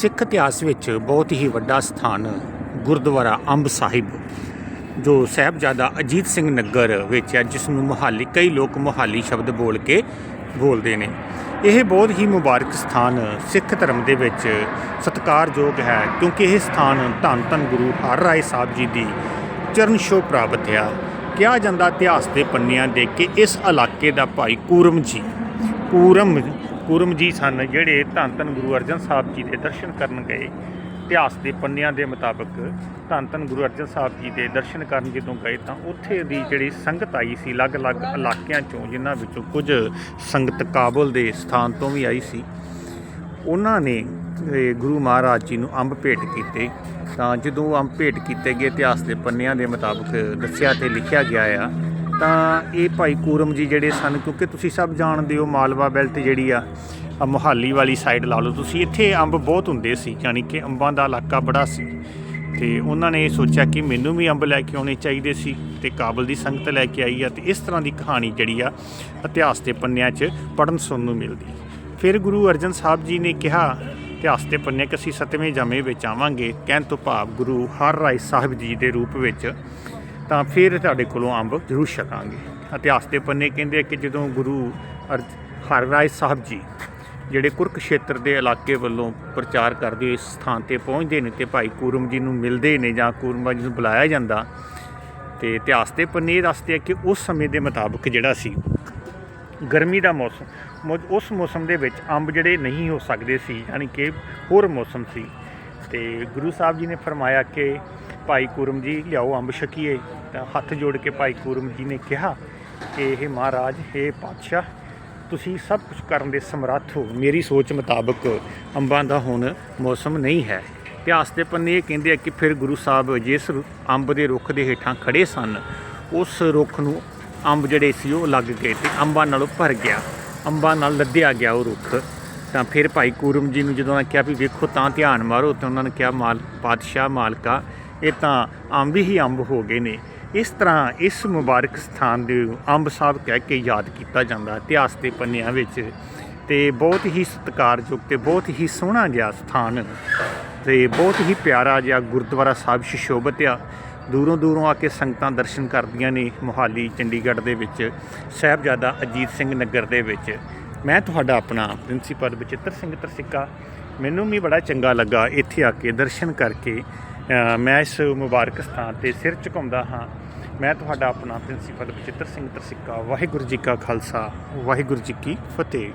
ਸਿੱਖ ਇਤਿਹਾਸ ਵਿੱਚ ਬਹੁਤ ਹੀ ਵੱਡਾ ਸਥਾਨ ਗੁਰਦੁਆਰਾ ਅੰਬ ਸਾਹਿਬ, ਜੋ ਸਾਹਿਬਜ਼ਾਦਾ ਅਜੀਤ ਸਿੰਘ ਨਗਰ ਵਿੱਚ ਹੈ, ਜਿਸ ਨੂੰ ਮੁਹਾਲੀ, ਕਈ ਲੋਕ ਮੁਹਾਲੀ ਸ਼ਬਦ ਬੋਲ ਕੇ ਬੋਲਦੇ ਨੇ। ਇਹ ਬਹੁਤ ਹੀ ਮੁਬਾਰਕ ਸਥਾਨ ਸਿੱਖ ਧਰਮ ਦੇ ਵਿੱਚ ਸਤਿਕਾਰਯੋਗ ਹੈ, ਕਿਉਂਕਿ ਇਹ ਸਥਾਨ ਧੰਨ ਧੰਨ ਗੁਰੂ ਹਰ ਰਾਏ ਸਾਹਿਬ ਜੀ ਦੀ ਚਰਨ ਛੋਹ ਪ੍ਰਾਪਤ ਹੈ। ਕਿਹਾ ਜਾਂਦਾ ਇਤਿਹਾਸ ਦੇ ਪੰਨਿਆਂ ਦੇ ਕੇ ਇਸ ਇਲਾਕੇ ਦਾ ਭਾਈ ਕੂਰਮ ਜੀ ਪੂਰਮ ਗੁਰਮ ਜੀ ਸਨ, ਜਿਹੜੇ ਧੰਨ ਧੰਨ ਗੁਰੂ ਅਰਜਨ ਸਾਹਿਬ ਜੀ ਦੇ ਦਰਸ਼ਨ ਕਰਨ ਗਏ। ਇਤਿਹਾਸ ਦੇ ਪੰਨਿਆਂ ਦੇ ਮੁਤਾਬਕ ਧੰਨ ਧੰਨ ਗੁਰੂ ਅਰਜਨ ਸਾਹਿਬ ਜੀ ਦੇ ਦਰਸ਼ਨ ਕਰਨ ਜਦੋਂ ਗਏ ਤਾਂ ਉੱਥੇ ਦੀ ਜਿਹੜੀ ਸੰਗਤ ਆਈ ਸੀ, ਅਲੱਗ-ਅਲੱਗ ਇਲਾਕਿਆਂ ਚੋਂ, ਜਿਨ੍ਹਾਂ ਵਿੱਚੋਂ ਕੁਝ ਸੰਗਤ ਕਾਬਲ ਦੇ ਸਥਾਨ ਤੋਂ ਵੀ ਆਈ ਸੀ। ਉਹਨਾਂ ਨੇ ਗੁਰੂ ਮਹਾਰਾਜ ਜੀ ਨੂੰ ਅੰਬ ਭੇਟ ਕੀਤੇ। ਤਾਂ ਜਦੋਂ ਅੰਬ ਭੇਟ ਕੀਤੇ ਗਏ, ਇਤਿਹਾਸ ਦੇ ਪੰਨਿਆਂ ਦੇ ਮੁਤਾਬਕ ਦੱਸਿਆ ਤੇ ਲਿਖਿਆ ਗਿਆ ਆ ਤਾਂ ਇਹ ਭਾਈ ਕੂਰਮ ਜੀ ਜਿਹੜੇ ਸਨ, ਕਿਉਂਕਿ ਤੁਸੀਂ ਸਭ ਜਾਣਦੇ ਹੋ ਮਾਲਵਾ ਬੈਲਟ ਜਿਹੜੀ ਆ ਆਹ ਮੋਹਾਲੀ ਵਾਲੀ ਸਾਈਡ ਲਾ ਲਓ। ਤੁਸੀਂ ਇੱਥੇ ਅੰਬ ਬਹੁਤ ਹੁੰਦੇ ਸੀ, ਯਾਨੀ ਕਿ ਅੰਬਾਂ ਦਾ ਇਲਾਕਾ ਬੜਾ ਸੀ। ਤੇ ਉਹਨਾਂ ਨੇ ਸੋਚਿਆ ਕਿ ਮੈਨੂੰ ਵੀ ਅੰਬ ਲੈ ਕੇ ਆਉਣੇ ਚਾਹੀਦੇ ਸੀ ਤੇ ਕਾਬਲ ਦੀ ਸੰਗਤ ਲੈ ਕੇ ਆਈ ਆ ਤੇ ਇਸ ਤਰ੍ਹਾਂ ਦੀ ਕਹਾਣੀ ਜਿਹੜੀ ਆ, ਇਤਿਹਾਸ ਦੇ ਪੰਨਿਆਂ 'ਚ ਪੜਨ ਸੁਣਨ ਨੂੰ ਮਿਲਦੀ। ਫਿਰ ਗੁਰੂ ਅਰਜਨ ਸਾਹਿਬ ਜੀ ਨੇ ਕਿਹਾ, ਇਤਿਹਾਸ ਦੇ ਪੰਨੇ ਕਿ ਅਸੀਂ ਸਤਵੇਂ ਜਾਮੇ ਵਿੱਚ ਆਵਾਂਗੇ। ਕਹਿਣ ਤੋਂ ਭਾਵ ਗੁਰੂ ਹਰ ਰਾਏ ਸਾਹਿਬ ਜੀ ਦੇ ਰੂਪ ਵਿੱਚ ਤਾਂ ਫਿਰ ਤੁਹਾਡੇ ਕੋਲੋਂ ਅੰਬ ਜ਼ਰੂਰ ਛਕਾਂਗੇ। ਇਤਿਹਾਸ ਦੇ ਪੰਨੇ ਕਹਿੰਦੇ ਕਿ ਜਦੋਂ ਗੁਰੂ ਅਰਜ- ਹਰ ਰਾਏ ਸਾਹਿਬ ਜੀ ਜਿਹੜੇ ਕੁਰਕਸ਼ੇਤਰ ਦੇ ਇਲਾਕੇ ਵੱਲੋਂ ਪ੍ਰਚਾਰ ਕਰਦੇ ਹੋਏ ਇਸ ਸਥਾਨ ਤੇ ਪਹੁੰਚਦੇ ਨੇ ਤੇ ਭਾਈ ਕੂਰਮ ਜੀ ਨੂੰ ਮਿਲਦੇ ਨੇ ਜਾਂ ਕੂਰਮਾ ਜੀ ਨੂੰ ਬੁਲਾਇਆ ਜਾਂਦਾ, ਤੇ ਇਤਿਹਾਸ ਦੇ ਪੰਨੇ ਇਹ ਦੱਸਦੇ ਆ ਕਿ ਉਸ ਸਮੇਂ ਦੇ ਮੁਤਾਬਕ ਜਿਹੜਾ ਸੀ, ਗਰਮੀ ਦਾ ਮੌਸਮ ਉਸ ਮੌਸਮ ਦੇ ਵਿੱਚ ਅੰਬ ਜਿਹੜੇ ਨਹੀਂ ਹੋ ਸਕਦੇ ਸੀ, ਯਾਨੀ ਕਿ ਹੋਰ ਮੌਸਮ ਸੀ। ਤੇ ਗੁਰੂ ਸਾਹਿਬ ਜੀ ਨੇ ਫਰਮਾਇਆ ਕਿ ਭਾਈ ਕੂਰਮ ਜੀ, ਲਿਆਓ ਅੰਬ ਛਕੀਏ। ਤਾਂ ਹੱਥ ਜੋੜ ਕੇ ਭਾਈ ਕੂਰਮ ਜੀ ਨੇ ਕਿਹਾ ਕਿ ਇਹ ਮਹਾਰਾਜ ਇਹ ਪਾਤਸ਼ਾਹ, ਤੁਸੀਂ ਸਭ ਕੁਝ ਕਰਨ ਦੇ ਸਮਰੱਥ ਹੋ। ਮੇਰੀ ਸੋਚ ਮੁਤਾਬਕ ਅੰਬਾਂ ਦਾ ਹੁਣ ਮੌਸਮ ਨਹੀਂ ਹੈ। ਇਤਿਹਾਸ ਦੇ ਪੰਨੇ ਇਹ ਕਹਿੰਦੇ ਆ ਕਿ ਫਿਰ ਗੁਰੂ ਸਾਹਿਬ ਜਿਸ ਅੰਬ ਦੇ ਰੁੱਖ ਦੇ ਹੇਠਾਂ ਖੜੇ ਸਨ, ਉਸ ਰੁੱਖ ਨੂੰ ਅੰਬ ਜਿਹੜੇ ਸੀ ਉਹ ਲੱਗ ਗਏ ਤੇ ਅੰਬਾਂ ਨਾਲੋਂ ਭਰ ਗਿਆ, ਅੰਬਾਂ ਨਾਲ ਲੱਦਿਆ ਗਿਆ ਉਹ ਰੁੱਖ। ਤਾਂ ਫਿਰ ਭਾਈ ਕੂਰਮ ਜੀ ਨੂੰ ਜਦੋਂ ਉਹਨਾਂ ਕਿਹਾ ਵੀ ਵੇਖੋ ਤਾਂ ਧਿਆਨ ਮਾਰੋ, ਤਾਂ ਉਹਨਾਂ ਨੇ ਕਿਹਾ, ਮਾਲ ਪਾਤਸ਼ਾਹ, ਮਾਲਕਾ ਇਹ ਤਾਂ ਅੰਬ ਹੀ ਅੰਬ ਹੋ ਗਏ ਨੇ। ਇਸ ਤਰ੍ਹਾਂ ਇਸ ਮੁਬਾਰਕ ਸਥਾਨ ਦੇ ਅੰਬ ਸਾਹਿਬ ਕਹਿ ਕੇ ਯਾਦ ਕੀਤਾ ਜਾਂਦਾ ਇਤਿਹਾਸ ਦੇ ਪੰਨਿਆਂ ਵਿੱਚ। ਤੇ ਬਹੁਤ ਹੀ ਸਤਿਕਾਰਯੋਗ ਤੇ ਬਹੁਤ ਹੀ ਸੋਹਣਾ ਜਿਹਾ ਸਥਾਨ ਤੇ ਬਹੁਤ ਹੀ ਪਿਆਰਾ ਜਿਹਾ ਗੁਰਦੁਆਰਾ ਸਾਹਿਬ ਸ਼ਿਸ਼ੋਭਤ ਆ। ਦੂਰੋਂ ਦੂਰੋਂ ਆ ਕੇ ਸੰਗਤਾਂ ਦਰਸ਼ਨ ਕਰਦੀਆਂ ਨੇ ਮੋਹਾਲੀ, ਚੰਡੀਗੜ੍ਹ ਦੇ ਵਿੱਚ, ਸਾਹਿਬਜ਼ਾਦਾ ਅਜੀਤ ਸਿੰਘ ਨਗਰ ਦੇ ਵਿੱਚ। ਮੈਂ ਤੁਹਾਡਾ ਆਪਣਾ ਪ੍ਰਿੰਸੀਪਲ ਬਚਿੱਤਰ ਸਿੰਘ ਤਰਸਿੱਕਾ। ਮੈਨੂੰ ਵੀ ਬੜਾ ਚੰਗਾ ਲੱਗਾ ਇੱਥੇ ਆ ਕੇ ਦਰਸ਼ਨ ਕਰਕੇ ਮੈਂ ਇਸ ਮੁਬਾਰਕ ਸਥਾਨ ਤੇ ਸਿਰ ਝੁਕਾਉਂਦਾ ਹਾਂ। ਮੈਂ ਤੁਹਾਡਾ ਆਪਣਾ ਪ੍ਰਿੰਸੀਪਲ ਬਚਿੱਤਰ ਸਿੰਘ ਤਰਸਿੱਕਾ, ਵਾਹਿਗੁਰੂ ਜੀ ਕਾ ਖਾਲਸਾ, ਵਾਹਿਗੁਰੂ ਜੀ ਕੀ ਫਤਿਹ।